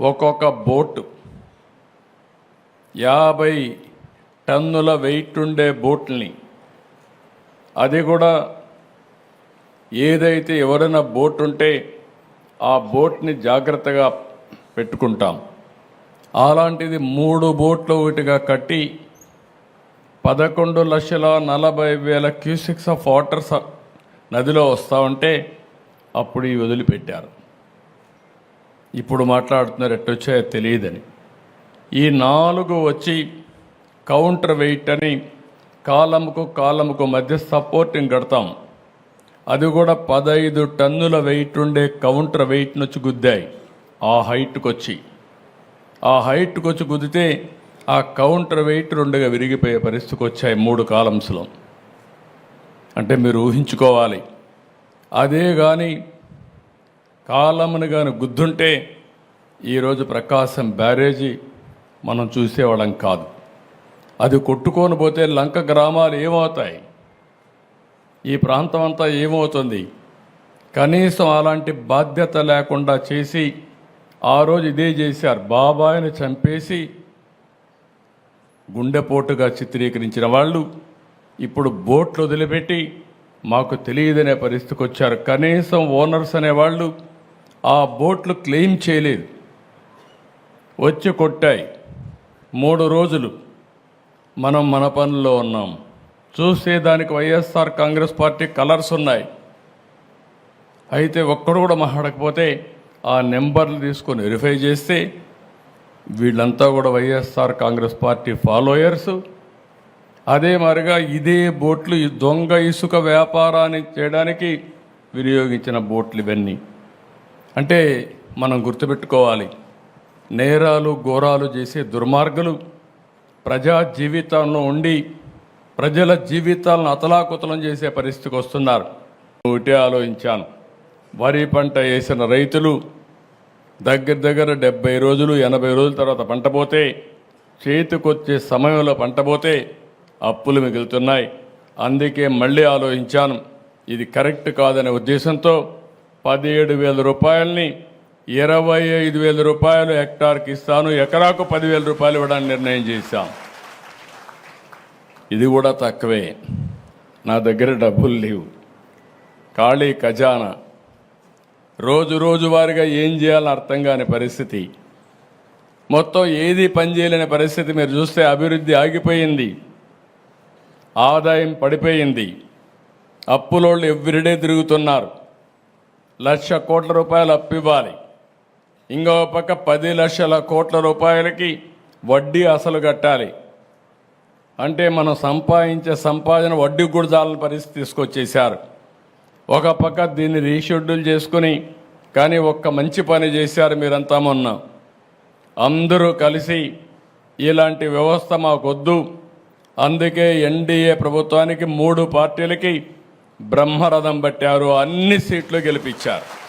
ఒక్కొక్క బోటు. యాభై టన్నుల వెయిట్ ఉండే బోట్ని. అది కూడా ఏదైతే ఎవరైనా బోట్ ఉంటే ఆ బోట్ని జాగ్రత్తగా పెట్టుకుంటాం. అలాంటిది మూడు బోట్లు ఒకటిగా కట్టి పదకొండు లక్షల నలభై వేల క్యూసిక్స్ ఆఫ్ వాటర్స్ నదిలో వస్తూ ఉంటే అప్పుడు ఈ వదిలిపెట్టారు. ఇప్పుడు మాట్లాడుతున్నారు ఎట్టొచ్చాయో తెలియదని. ఈ నాలుగు వచ్చి కౌంటర్ వెయిట్ అని కాలముకు కాలముకు మధ్య సపోర్టింగ్ కడతాం. అది కూడా పదహైదు టన్నుల వెయిట్ ఉండే కౌంటర్ వెయిట్ నుంచి గుద్దాయి ఆ హైట్కి వచ్చి ఆ హైట్కి వచ్చి గుద్దితే ఆ కౌంటర్ వెయిట్ రెండుగా విరిగిపోయే పరిస్థితికి వచ్చాయి మూడు కాలమ్స్లో. అంటే మీరు ఊహించుకోవాలి. అదే కానీ కాలమును కానీ గుద్దుంటే ఈరోజు ప్రకాశం బ్యారేజీ మనం చూసేవాళ్ళం కాదు. అది కొట్టుకొని పోతే లంక గ్రామాలు ఏమవుతాయి? ఈ ప్రాంతం అంతా ఏమవుతుంది? కనీసం అలాంటి బాధ్యత లేకుండా చేసి ఆ రోజు ఇదే చేశారు. బాబాయిని చంపేసి గుండెపోటుగా చిత్రీకరించిన వాళ్ళు ఇప్పుడు బోట్లు వదిలిపెట్టి మాకు తెలియదనే పరిస్థితికి వచ్చారు. కనీసం ఓనర్స్ అనేవాళ్ళు ఆ బోట్లు క్లెయిమ్ చేయలేదు. వచ్చి కొట్టాయి. మూడు రోజులు మనం మన పనుల్లో ఉన్నాం. చూస్తే దానికి వైఎస్ఆర్ కాంగ్రెస్ పార్టీ కలర్స్ ఉన్నాయి. అయితే ఒక్కడు కూడా మాట్లాడకపోతే ఆ నెంబర్లు తీసుకొని వెరిఫై చేస్తే వీళ్ళంతా కూడా వైఎస్ఆర్ కాంగ్రెస్ పార్టీ ఫాలోయర్స్. అదే మరిగా ఇదే బోట్లు ఈ దొంగ ఇసుక వ్యాపారాన్ని చేయడానికి వినియోగించిన బోట్లు ఇవన్నీ. అంటే మనం గుర్తుపెట్టుకోవాలి. నేరాలు ఘోరాలు చేసే దుర్మార్గులు ప్రజా జీవితంలో ఉండి ప్రజల జీవితాలను అతలాకుతలం చేసే పరిస్థితికి వస్తున్నారు. ఒకటే ఆలోచించాను. వరి పంట వేసిన రైతులు దగ్గర దగ్గర డెబ్బై రోజులు ఎనభై రోజుల తర్వాత పంట పోతే చేతికొచ్చే సమయంలో పంట పోతే అప్పులు మిగులుతున్నాయి. అందుకే మళ్ళీ ఆలోచించాను. ఇది కరెక్ట్ కాదనే ఉద్దేశంతో పదిహేడు వేల రూపాయలని ఇరవై ఐదు వేల రూపాయలు హెక్టార్కి ఇస్తాను ఎకరాకు పదివేల రూపాయలు ఇవ్వడానికి నిర్ణయం చేశాం. ఇది కూడా తక్కువే. నా దగ్గర డబ్బులు లేవు. ఖాళీ ఖజానా. రోజు రోజువారీగా ఏం చేయాలని అర్థం కాని పరిస్థితి. మొత్తం ఏది పనిచేయలేని పరిస్థితి మీరు చూస్తే అభివృద్ధి ఆగిపోయింది. ఆదాయం పడిపోయింది. అప్పులోళ్ళు ఎవ్రీడే తిరుగుతున్నారు. లక్ష కోట్ల రూపాయలు అప్పు ఇవ్వాలి. ఇంకో పక్క పది లక్షల కోట్ల రూపాయలకి వడ్డీ అసలు కట్టాలి. అంటే మనం సంపాదించే సంపాదన వడ్డీ కూడా చాలని పరిస్థితి తీసుకొచ్చేశారు. ఒక పక్క దీన్ని రీషెడ్యూల్ చేసుకుని కానీ ఒక్క మంచి పని చేశారు మీరంతా మొన్న. అందరూ కలిసి ఇలాంటి వ్యవస్థ మాకొద్దు. అందుకే ఎన్డీఏ ప్రభుత్వానికి మూడు పార్టీలకి బ్రహ్మరథం పట్టారు అన్ని సీట్లు గెలిపించారు.